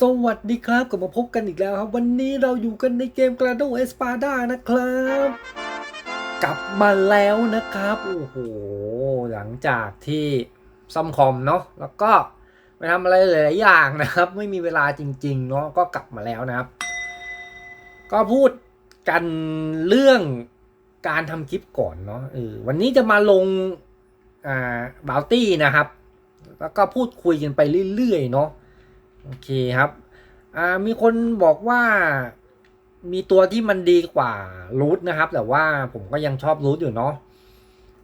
สวัสดีครับกลับมาพบกันอีกแล้วครับ วันนี้เราอยู่กันในเกม g r a d o Espada นะครับ กลับมาแล้วนะครับ โอ้โห หลังจากที่ซ่อมคอมเนาะแล้วก็ไปทำอะไรหลายอย่างนะครับ ไม่มีเวลาจริง ๆ เนาะก็กลับมาแล้วนะครับ ก็พูดกันเรื่องการทำคลิปก่อนเนาะเออวันนี้จะมาลงอ่าบาวตี้นะครับ แล้วก็พูดคุยกันไปเรื่อยๆเนาะ โอเคครับ อ่า มีคนบอกว่ามีตัวที่มันดีกว่ารูทนะครับ แต่ว่าผมก็ยังชอบรูทอยู่เนาะ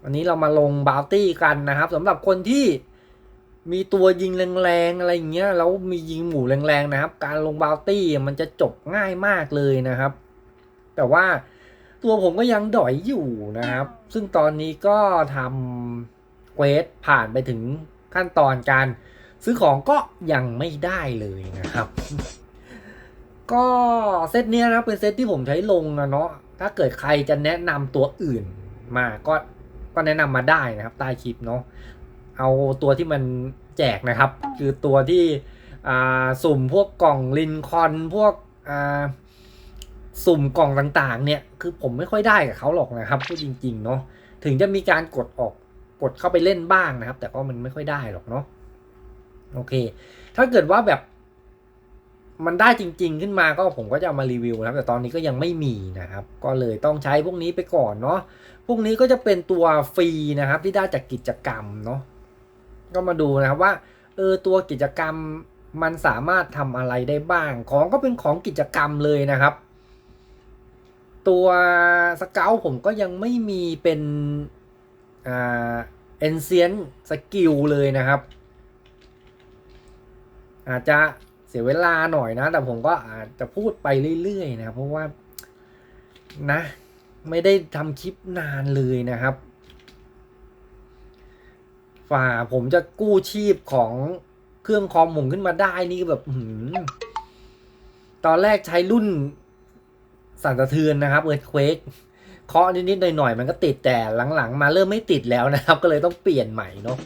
วันนี้เรามาลงบาวตี้กันนะครับสำหรับคนที่มีตัวยิงแรงๆอะไรอย่างเงี้ยแล้วมียิงหมู่แรงๆนะครับ การลงบาวตี้มันจะจบง่ายมากเลยนะครับ แต่ว่าตัวผมก็ยังดอยอยู่นะครับ ซึ่งตอนนี้ก็ทำเควสผ่านไปถึงขั้นตอนการ ซื้อของก็ยังไม่ได้เลยนะครับ ก็เซตเนี้ยนะเป็นเซตที่ผมใช้ลงนะเนาะถ้าเกิดใครจะแนะนำตัวอื่นมาก็ก็แนะนำมาได้นะครับใต้คลิปเนาะเอาตัวที่มันแจกนะครับ คือตัวที่สุ่มพวกกล่องลินคอนพวกสุ่มกล่องต่างๆ เนี่ย คือผมไม่ค่อยได้กับเขาหรอกนะครับพูดจริง ๆ เนาะถึงจะมีการกดออกกดเข้าไปเล่นบ้างนะครับ แต่ก็มันไม่ค่อยได้หรอกเนาะ โอเค ถ้าเกิดว่าแบบ มันได้จริง ๆ ขึ้นมาก็ผมก็จะเอามารีวิวนะครับ แต่ตอนนี้ก็ยังไม่มีนะครับ ก็เลยต้องใช้พวกนี้ไปก่อนเนาะพวกนี้ก็จะเป็นตัวฟรีนะครับ ที่ได้จากกิจกรรมเนาะก็มาดูนะครับว่าเออตัวกิจกรรมมันสามารถทำอะไรได้บ้าง ของก็เป็นของกิจกรรมเลยนะครับ ตัวสเกลผมก็ยังไม่มีเป็นอ่าเอนเซียนสกิลเลยนะครับ อาจจะเสียเวลาหน่อยนะ แต่ผมก็อาจจะพูดไปเรื่อยๆนะเพราะว่านะ ไม่ได้ทำคลิปนานเลยนะครับ ฝ่าผมจะกู้ชีพของเครื่องคอมผมขึ้นมาได้นี่แบบหือตอนแรกใช้รุ่นสั่นสะเทือนนะครับเอิร์ธเควกเคาะนิดๆหน่อยๆมันก็ติดแต่หลังๆ มาเริ่มไม่ติดแล้วนะครับ ก็เลยต้องเปลี่ยนใหม่เนาะ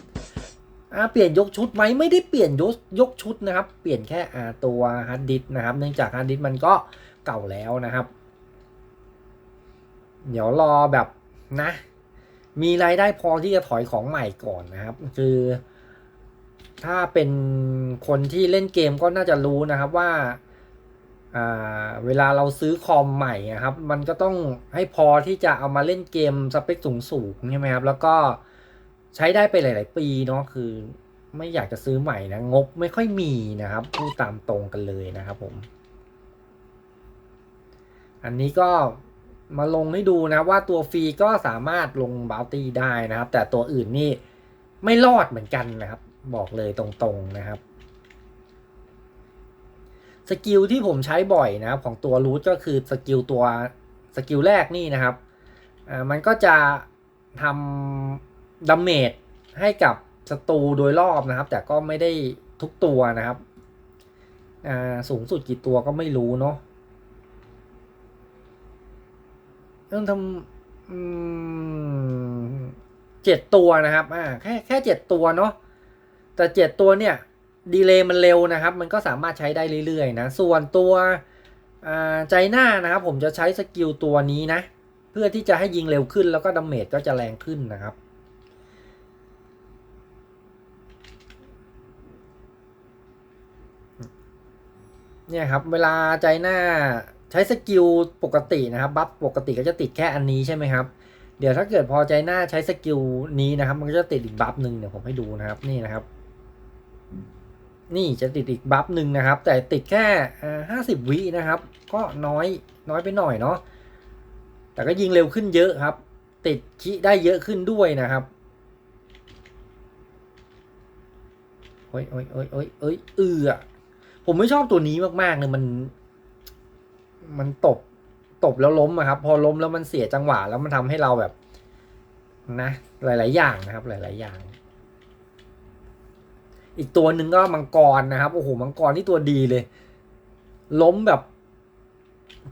อ่าเปลี่ยนยกชุดไหมไม่ได้เปลี่ยนยกยกชุดนะครับ เปลี่ยนแค่อ่าตัวฮาร์ดดิสก์นะครับ เนื่องจากฮาร์ดดิสก์มันก็เก่าแล้วนะครับ เดี๋ยวรอแบบนะ มีรายได้พอที่จะถอยของใหม่ก่อนนะครับ คือ ถ้าเป็นคนที่เล่นเกมก็น่าจะรู้นะครับว่าอ่าเวลาเราซื้อคอมใหม่นะครับ มันก็ต้องให้พอที่จะเอามาเล่นเกมสเปคสูงๆใช่ไหมครับ แล้วก็ ใช้ได้ไปหลาย ๆ ปีเนาะคือไม่อยากจะซื้อใหม่นะ งบไม่ค่อยมีนะครับพูดตามตรงกันเลยนะครับผม อันนี้ก็มาลงให้ดูนะว่าตัวฟรีก็สามารถลงบาวตี้ได้นะครับ แต่ตัวอื่นนี่ไม่รอดเหมือนกันนะครับ บอกเลยตรงๆนะครับสกิลที่ผมใช้บ่อยนะครับของตัวรูทก็คือสกิลตัวสกิลแรกนี่นะครับอ่ามันก็จะทำ ดาเมจให้กับศัตรูโดยรอบนะครับ แต่ก็ไม่ได้ทุกตัวนะครับอ่าสูงสุดกี่ตัวก็ไม่รู้เนาะต้องทำเจ็ดตัวนะครับอ่าแค่แค่เจ็ดตัวเนาะแต่เจ็ดตัวเนี่ยดีเลย์มันเร็วนะครับ มันก็สามารถใช้ได้เรื่อยๆนะ ส่วนตัวใจหน้านะครับ ผมจะใช้สกิลตัวนี้นะ เพื่อที่จะให้ยิงเร็วขึ้นแล้วก็ดาเมจก็จะแรงขึ้นนะครับ เนี่ยครับเวลาใจหน้าใช้สกิลปกตินะครับบัฟปกติก็จะติดแค่อันนี้ใช่ไหมครับ เดี๋ยวถ้าเกิดพอใจหน้าใช้สกิลนี้นะครับ มันก็จะติดอีกบัฟหนึ่งเดี๋ยวผมให้ดูนะครับนี่นะครับ นี่จะติดอีกบัฟหนึ่งนะครับ แต่ติดแค่ห้าสิบวินะครับ ก็น้อยน้อยไปหน่อยเนาะแต่ก็ยิงเร็วขึ้นเยอะครับ ติดคิได้เยอะขึ้นด้วยนะครับโอ้ยโอ้ยโอ้ยโอ้ยเอ้ยเอือ ผมไม่ชอบตัวนี้มากๆเลยมัน มันตบตบแล้วล้มอะครับ พอล้มแล้วมันเสียจังหวะแล้วมันทำให้เราแบบ นะ หลาย ๆ อย่างนะครับ หลาย ๆ อย่าง อีกตัวหนึ่งก็มังกรนะครับโอ้โหมังกรที่ตัวดีเลย ล้มแบบ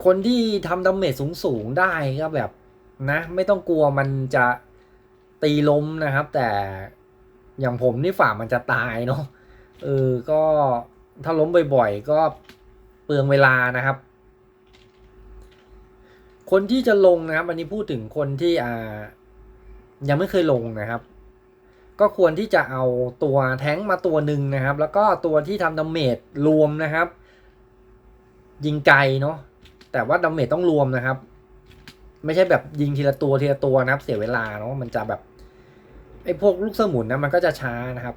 คนที่ทำดาเมจสูง ๆ ได้ก็แบบ นะ ไม่ต้องกลัวมันจะตีล้มนะครับ แต่อย่างผมนี่ฝ่ามันจะตายเนาะเออก็ ถ้าล้มบ่อยๆ ก็เปลืองเวลานะครับ คนที่จะลงนะครับ อันนี้พูดถึงคนที่อ่ายังไม่เคยลงนะครับ ก็ควรที่จะเอาตัวแท้งมาตัวหนึ่งนะครับ แล้วก็ตัวที่ทำดาเมจรวมนะครับ ยิงไกลเนาะแต่ว่าดาเมจต้องรวมนะครับ ไม่ใช่แบบยิงทีละตัวทีละตัวนะครับ เสียเวลาเนาะมันจะแบบไอ้พวกลูกสมุนนะมันก็จะช้านะครับ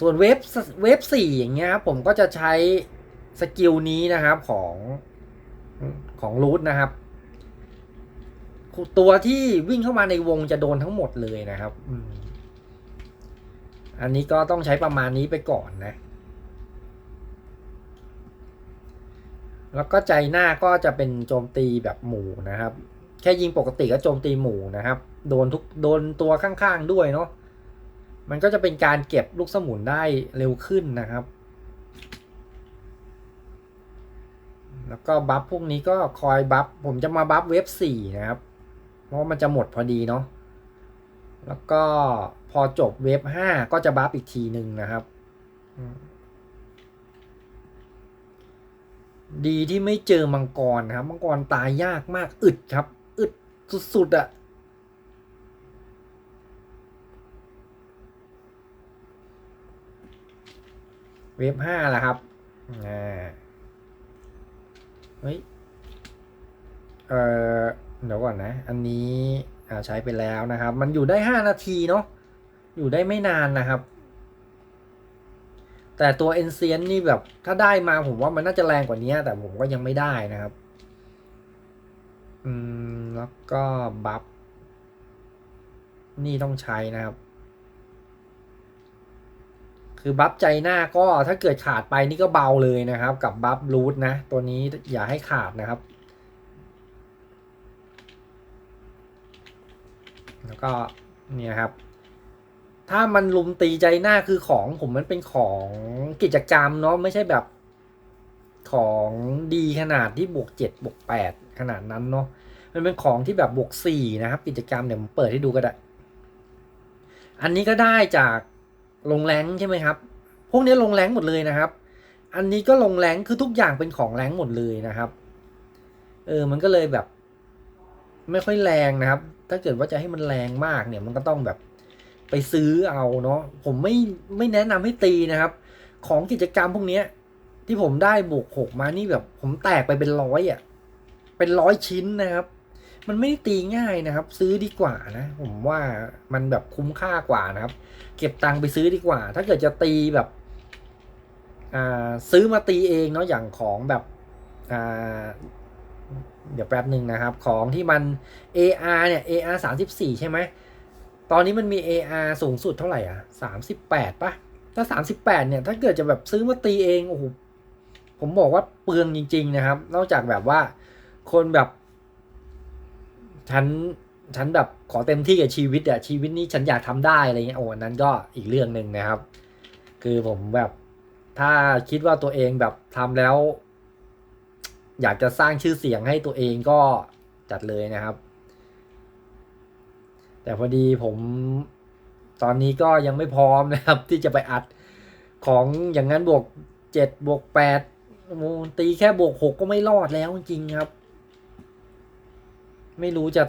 ส่วนเวฟเวฟสี่อย่างเงี้ยครับผมก็จะใช้สกิลนี้นะครับของของรูทนะครับ ตัวที่วิ่งเข้ามาในวงจะโดนทั้งหมดเลยนะครับอันนี้ก็ต้องใช้ประมาณนี้ไปก่อนนะ แล้วก็ใจหน้าก็จะเป็นโจมตีแบบหมู่นะครับ แค่ยิงปกติก็โจมตีหมู่นะครับ โดนทุกโดนตัวข้างๆด้วยเนาะ มันก็จะเป็นการเก็บลูกสมุนได้เร็วขึ้นนะครับ แล้วก็บัฟพวกนี้ก็คอยบัฟ ผมจะมาบัฟเวฟสี่นะครับ เพราะมันจะหมดพอดีเนาะ แล้วก็พอจบเวฟห้าก็จะบัฟอีกทีหนึ่งนะครับ ดีที่ไม่เจอมังกรนะครับ มังกรตายยากมากอึดครับ อึดสุดๆอะ่ะ เวฟห้าแล้วครับอ่าเฮ้ยเออเดี๋ยวก่อนนะ อันนี้อ่าใช้ไปแล้วนะครับ มันอยู่ได้ห้านาทีเนาะอยู่ได้ไม่นานนะครับ แต่ตัวเอ็นเซียนนี่แบบถ้าได้มาผมว่ามันน่าจะแรงกว่านี้ แต่ผมก็ยังไม่ได้นะครับ อืม แล้วก็บัฟนี่ต้องใช้นะครับ คือบัฟใจหน้าก็ถ้าเกิดขาดไปนี่ก็เบาเลยนะครับ กับบัฟรูทนะ ตัวนี้อย่าให้ขาดนะครับ แล้วก็เนี่ยครับ ถ้ามันลุมตีใจหน้าคือของผมมันเป็นของกิจกรรมเนาะไม่ใช่แบบของดีขนาดที่บวกเจ็ดบวกแปดขนาดนั้นเนาะมันเป็นของที่แบบบวกสี่นะครับ กิจกรรมเดี๋ยวผมเปิดให้ดูก็ได้ อันนี้ก็ได้จาก ลงแรงใช่ไหมครับ พวกนี้ลงแรงหมดเลยนะครับ อันนี้ก็ลงแรงคือทุกอย่างเป็นของแรงหมดเลยนะครับ เออ มันก็เลยแบบ ไม่ค่อยแรงนะครับ ถ้าเกิดว่าจะให้มันแรงมากเนี่ย มันก็ต้องแบบไปซื้อเอาเนาะ ผมไม่ไม่แนะนำให้ตีนะครับ ของกิจกรรมพวกเนี้ย ที่ผมได้บวกหกมานี่แบบ ผมแตกไปเป็นร้อยอะ เป็นร้อยชิ้นนะครับ มันไม่ได้ตีง่ายนะครับ ซื้อดีกว่านะ ผมว่ามันแบบคุ้มค่ากว่านะครับ เก็บตังค์ไปซื้อดีกว่า ถ้าเกิดจะตีแบบอ่าซื้อมาตีเองเนาะอย่างของแบบอ่าเดี๋ยวแป๊บหนึ่งนะครับ ของที่มัน AR เนี่ย AR 34 ใช่ไหม ตอนนี้มันมี AR สูงสุดเท่าไหร่อะ 38ปะถ้า 38 เนี่ย ถ้าเกิดจะแบบซื้อมาตีเอง โอ้โห ผมบอกว่าเปลืองจริง ๆ นะครับ นอกจากแบบว่าคนแบบ ฉันฉันแบบขอเต็มที่กับชีวิตอะชีวิตนี้ฉันอยากทำได้อะไรเงี้ยโอ้นั้นก็อีกเรื่องหนึ่งนะครับ คือผมแบบถ้าคิดว่าตัวเองแบบทำแล้ว อยากจะสร้างชื่อเสียงให้ตัวเองก็จัดเลยนะครับ แต่พอดีผมตอนนี้ก็ยังไม่พร้อมนะครับ ที่จะไปอัดของอย่างนั้นบวกเจ็ดบวกแปดตีแค่บวกหกก็ไม่รอดแล้วจริงครับ ไม่รู้จะ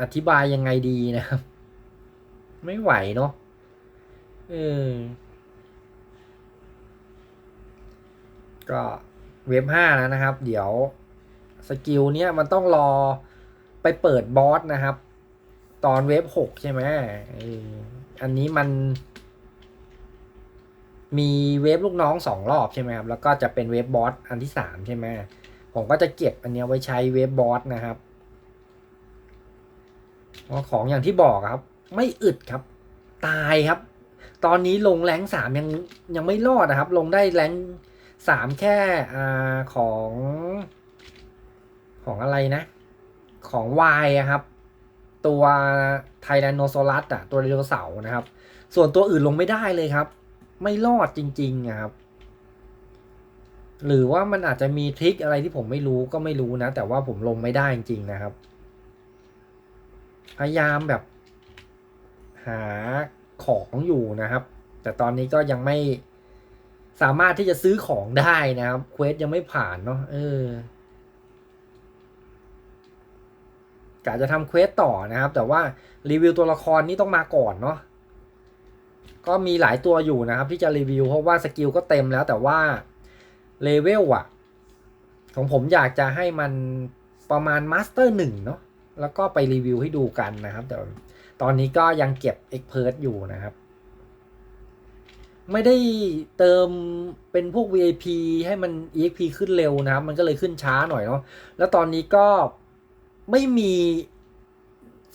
อธิบายยังไงดีนะครับ ไม่ไหวเนาะเออก็เว็บห้าแล้วนะครับ เดี๋ยวสกิลเนี้ยมันต้องรอไปเปิดบอสนะครับ ตอนเว็บหกใช่ไหมอันนี้มัน มีเว็บลูกน้องสองรอบใช่ไหมครับ แล้วก็จะเป็นเว็บบอสอันที่สามใช่ไหมผมก็จะเก็บอันนี้ไว้ใช้เว็บบอสนะครับ เพราะของอย่างที่บอกครับ ไม่อึดครับ ตายครับ ตอนนี้ลงแรงสามยังยังไม่รอดนะครับ ลงได้แรงสามแค่อ่าของของอะไรนะ ของวายครับ ตัวไทแรนโนซอรัสอะตัวไดโนเสาร์นะครับ ส่วนตัวอื่นลงไม่ได้เลยครับ ไม่รอดจริงๆอะครับ หรือว่ามันอาจจะมีทริคอะไรที่ผมไม่รู้ก็ไม่รู้นะ แต่ว่าผมลงไม่ได้จริงๆนะครับ พยายามแบบ หาของอยู่นะครับ แต่ตอนนี้ก็ยังไม่สามารถที่จะซื้อของได้นะครับเควสยังไม่ผ่านเนาะเออกะจะทำเควสต่อนะครับ แต่ว่ารีวิวตัวละครนี่ต้องมาก่อนเนาะก็มีหลายตัวอยู่นะครับ ที่จะรีวิว เพราะว่าสกิลก็เต็มแล้วแต่ว่าเลเวลอะของผมอยากจะให้มันประมาณมาสเตอร์หนึ่งเนาะ แล้วก็ไปรีวิวให้ดูกันนะครับ แต่ตอนนี้ก็ยังเก็บเอ็กเพร์อยู่นะครับ ไม่ได้เติมเป็นพวก VIP ให้มัน EXP ขึ้นเร็วนะครับ มันก็เลยขึ้นช้าหน่อยเนาะแล้วตอนนี้ก็ไม่มี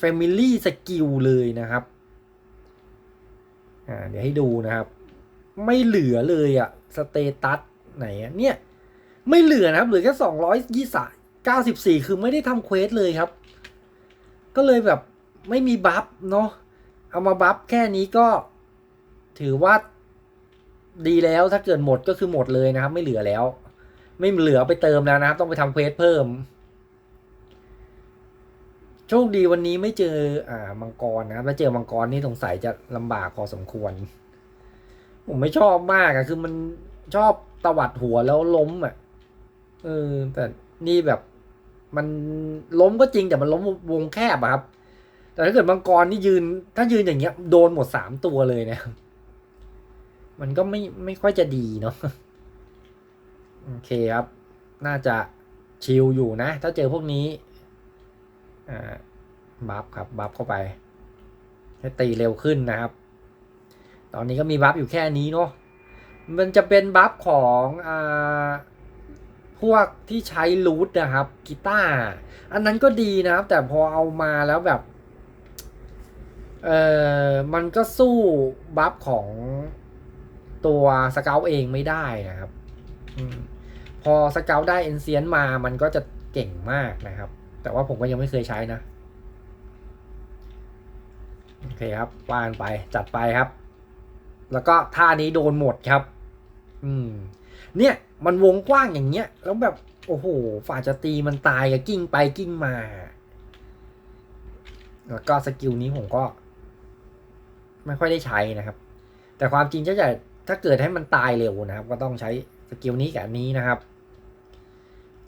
Family Skill เลยนะครับอ่าเดี๋ยวให้ดูนะครับ ไม่เหลือเลยอะสเตตัสไหนเนี่ย ไม่เหลือนะครับเหลือแค่สองร้อยยี่สิบเก้าสิบสี่คือไม่ได้ทำเควสเลยครับ ก็เลยแบบไม่มีบัฟเนาะเอามาบัฟแค่นี้ก็ถือว่าดีแล้วถ้าเกิดหมดก็คือหมดเลยนะครับ ไม่เหลือแล้ว ไม่เหลือไปเติมแล้วนะครับต้องไปทำเควสเพิ่ม โชคดีวันนี้ไม่เจออ่ามังกรนะครับแล้วเจอมังกรนี่สงสัยจะลำบากพอสมควร ผมไม่ชอบมากอะคือมันชอบตวัดหัวแล้วล้มอะเออแต่นี่แบบ มันล้มก็จริงแต่มันล้มวงแคบอะครับ แต่ถ้าเกิดมังกรนี่ยืน ถ้ายืนอย่างเงี้ย โดนหมดสามตัวเลยนะครับมันก็ไม่ไม่ค่อยจะดีเนาะโอเคครับ น่าจะชิลอยู่นะ ถ้าเจอพวกนี้อ่าบัฟครับบัฟเข้าไปให้ตีเร็วขึ้นนะครับ ตอนนี้ก็มีบัฟอยู่แค่นี้เนาะมันจะเป็นบัฟของอ่า พวกที่ใช้รูทนะครับกีตาร์อันนั้นก็ดีนะครับ แต่พอเอามาแล้วแบบ เออมันก็สู้บัฟของตัวสเกลเองไม่ได้นะครับอพอสเกลได้เอนเซียนมามันก็จะเก่งมากนะครับ แต่ว่าผมก็ยังไม่เคยใช้นะ โอเคครับวานไปจัดไปครับ แล้วก็ท่านี้โดนหมดครับ อืม เนี่ย มันวงกว้างอย่างเงี้ย แล้วแบบ โอ้โห ฝ่าจะตีมันตายกับกิ้งไปกิ้งมา แล้วก็สกิลนี้ผมก็ ไม่ค่อยได้ใช้นะครับ แต่ความจริงถ้าจะถ้าเกิดให้มันตายเร็วนะครับ ก็ต้องใช้สกิลนี้กับอันนี้นะครับ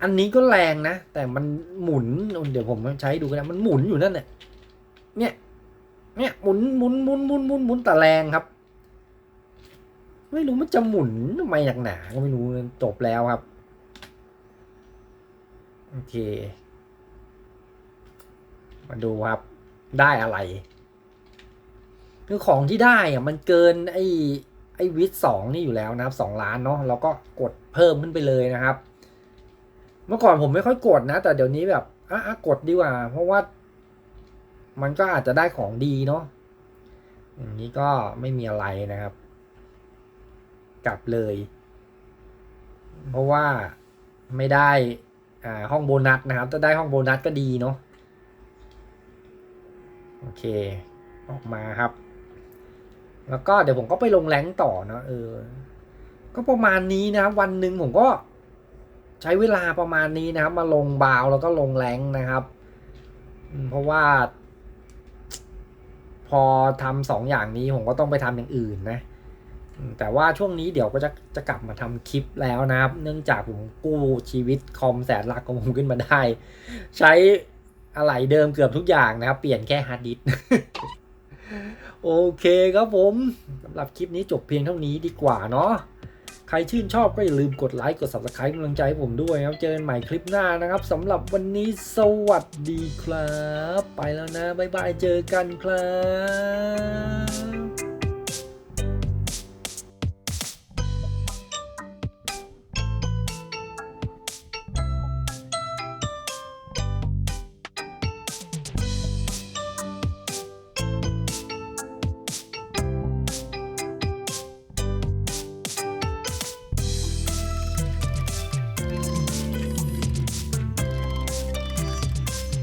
อันนี้ก็แรงนะ แต่มันหมุน เดี๋ยวผมใช้ดูกันนะมันหมุนอยู่นั่นเนี่ยเนี่ย เนี่ยหมุนหมุนหมุนหมุนหมุนหมุนแต่แรงครับ ไม่รู้มันจะหมุนทำไมหนักหนา ก็ไม่รู้จบแล้วครับ โอเค มาดูครับ ได้อะไรคือของที่ได้อะมันเกินไอ้ไอ้วิทสองนี่อยู่แล้วนะครับสองล้านเนาะเราก็กดเพิ่มขึ้นไปเลยนะครับ เมื่อก่อนผมไม่ค่อยกดนะ แต่เดี๋ยวนี้แบบอะอะกดดีกว่า เพราะว่า มันก็อาจจะได้ของดีเนาะอย่างนี้ก็ไม่มีอะไรนะครับ กลับเลย เพราะว่าไม่ได้อ่าห้องโบนัสนะครับ ถ้าได้ห้องโบนัสก็ดีเนาะโอเค ออกมาครับ แล้วก็เดี๋ยวผมก็ไปลงแรงต่อเนาะเออ ก็ประมาณนี้นะครับ วันหนึ่งผมก็ใช้เวลาประมาณนี้นะครับ มาลงบาวแล้วก็ลงแรงนะครับเพราะว่า พอทำสองอย่างนี้ผมก็ต้องไปทำอย่างอื่นนะ แต่ว่าช่วงนี้เดี๋ยวก็จะจะกลับมาทำคลิปแล้วนะครับ เนื่องจากผมกู้ชีวิตคอมแสนหลักของผมขึ้นมาได้ ใช้อะไหล่เดิมเกือบทุกอย่างนะครับ เปลี่ยนแค่ฮาร์ดดิสก์โอเคครับผมสำหรับคลิปนี้จบเพียงเท่านี้ดีกว่าเนาะใครชื่นชอบก็อย่าลืมกดไลค์กด subscribe กำลังใจให้ผมด้วยครับ เจอกันใหม่คลิปหน้านะครับสำหรับวันนี้สวัสดีครับ ไปแล้วนะ บ๊ายบาย เจอกันครับ